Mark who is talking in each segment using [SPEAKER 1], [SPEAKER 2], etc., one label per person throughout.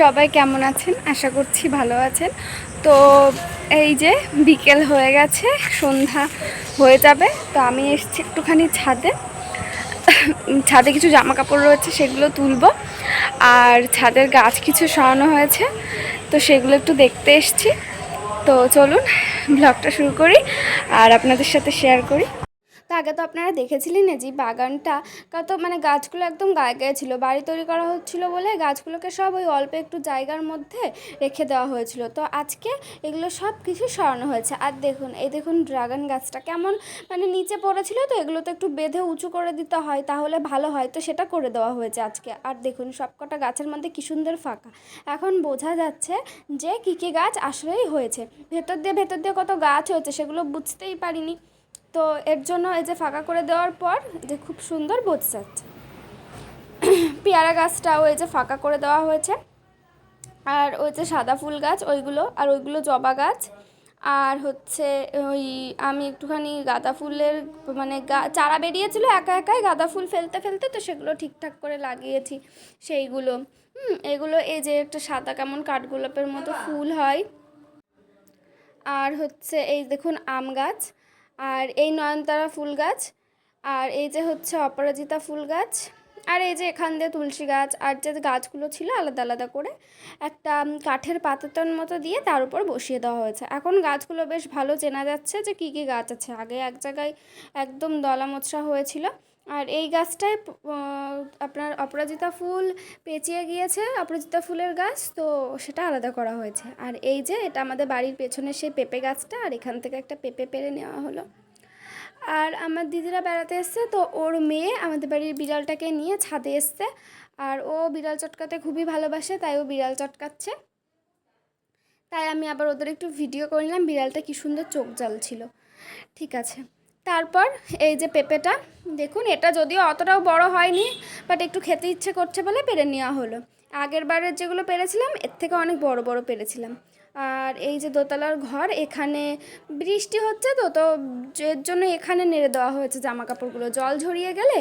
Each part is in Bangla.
[SPEAKER 1] সবাই কেমন আছেন? আশা করছি ভালো আছেন। তো এই যে বিকেল হয়ে গেছে, সন্ধ্যা হয়ে যাবে, তো আমি এসেছি একটুখানি ছাদে। ছাদে কিছু জামা কাপড় রয়েছে, সেগুলো তুলবো। আর ছাদের গাছ কিছু সরানো হয়েছে, তো সেগুলো একটু দেখতে এসেছি। তো চলুন, ব্লগটা শুরু করি আর আপনাদের সাথে শেয়ার করি। তো আগে তো আপনারা দেখেছিলেন যে বাগানটা? কত মানে গাছগুলো একদম গায়ে গায়ে ছিল, বাড়ি তৈরি করা হচ্ছিল বলে গাছগুলোকে সব ওই অল্প একটু জায়গার মধ্যে রেখে দেওয়া হয়েছিল। তো আজকে এগুলো সব কিছু সরানো হয়েছে। আর দেখুন, এই দেখুন ড্রাগন গাছটা কেমন মানে নিচে পড়েছিল তো, এগুলো তো একটু বেঁধে উঁচু করে দিতে হয়, তাহলে ভালো হয়। তো সেটা করে দেওয়া হয়েছে আজকে। আর দেখুন সবকটা গাছের মধ্যে কি সুন্দর ফাঁকা। এখন বোঝা যাচ্ছে যে কী কী গাছ আসলেই হয়েছে। ভেতর দিয়ে ভেতর দিয়ে কত গাছ হয়েছে, সেগুলো বুঝতেই পারিনি। তো এর জন্য এই যে ফাঁকা করে দেওয়ার পর যে খুব সুন্দর বোঝা যাচ্ছে পেয়ারা গাছটাও এই যে ফাঁকা করে দেওয়া হয়েছে। আর ওই যে সাদা ফুল গাছ ওইগুলো আর ওইগুলো জবা গাছ। আর হচ্ছে ওই আমি একটুখানি গাঁদা ফুলের মানে গা চারা বেরিয়েছিল একা একাই গাঁদা ফুল ফেলতে ফেলতে তো সেগুলো ঠিকঠাক করে লাগিয়েছি সেইগুলো। হুম এগুলো এই যে একটা সাদা কেমন কাঠগোলাপের মতো ফুল হয়। আর হচ্ছে এই দেখুন আম গাছ। আর এই নয়নতারা ফুল গাছ, আর এই যে হচ্ছে অপরাজিতা ফুল গাছ, আর এই যে এখান দিয়ে তুলসী গাছ, আর যে গাছগুলো ছিল আলাদা আলাদা করে একটা কাঠের পাতাতন মতো দিয়ে তার উপর বসিয়ে দেওয়া হয়েছে। এখন গাছগুলো বেশ ভালো চেনা যাচ্ছে যে কী কী গাছ আছে। আগে এক জায়গায় একদম দলা মোচড়া হয়েছিল। আর এই গাছটায় আপনার অপরাজিতা ফুল পেঁচিয়ে গিয়েছে, অপরাজিতা ফুলের গাছ, তো সেটা আলাদা করা হয়েছে। আর এই যে, এটা আমাদের বাড়ির পেছনে সেই পেঁপে গাছটা, আর এখান থেকে একটা পেঁপে পেরে নেওয়া হলো। আর আমার দিদিরা বেড়াতে এসছে, তো ওর মেয়ে আমাদের বাড়ির বিড়ালটাকে নিয়ে ছাদে এসছে। আর ও বিড়াল চটকাতে খুবই ভালোবাসে, তাই ও বিড়াল চটকাচ্ছে। তাই আমি আবার ওদের একটু ভিডিও করে নিলাম, বিড়ালটা কি সুন্দর চোখ জল ছিল। ঠিক আছে। তারপর এই যে পেঁপেটা, দেখুন এটা যদিও অতটাও বড় হয়নি বাট একটু খেতে ইচ্ছে করছে বলে পেরে নেওয়া হলো। আগের বারের যেগুলো পেরেছিলাম, এর থেকে অনেক বড় বড় পেরেছিলাম। আর এই যে দোতলার ঘর, এখানে বৃষ্টি হচ্ছে তো তো এর জন্য এখানে নেড়ে দেওয়া হয়েছে জামা কাপড়গুলো জল ঝরিয়ে গেলে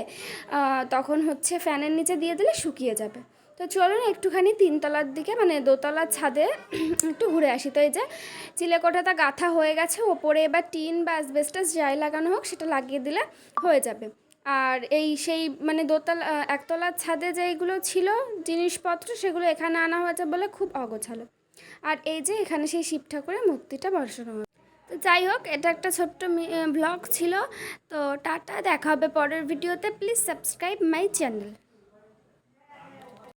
[SPEAKER 1] তখন হচ্ছে ফ্যানের নিচে দিয়ে দিলে শুকিয়ে যাবে। তো চলুন একটুখানি তিনতলার দিকে মানে দোতলার ছাদে একটু ঘুরে আসি। তো এই যে চিলেকোঠাটা গাঁথা হয়ে গেছে, ওপরে এবার টিন বা অ্যাসবেস্টাস যাই লাগানো হোক, সেটা লাগিয়ে দিলে হয়ে যাবে। আর এই সেই মানে দোতলা, একতলার ছাদে যেইগুলো ছিল জিনিসপত্র, সেগুলো এখানে আনা হয়েছে বলে খুব অগোছালো। আর এই যে এখানে সেই শিব ঠাকুরের মূর্তিটা বসানো হয় তো যাই হোক, এটা একটা ছোট্ট ব্লগ ছিল। তো টাটা, দেখা হবে পরের ভিডিওতে। Please subscribe my channel.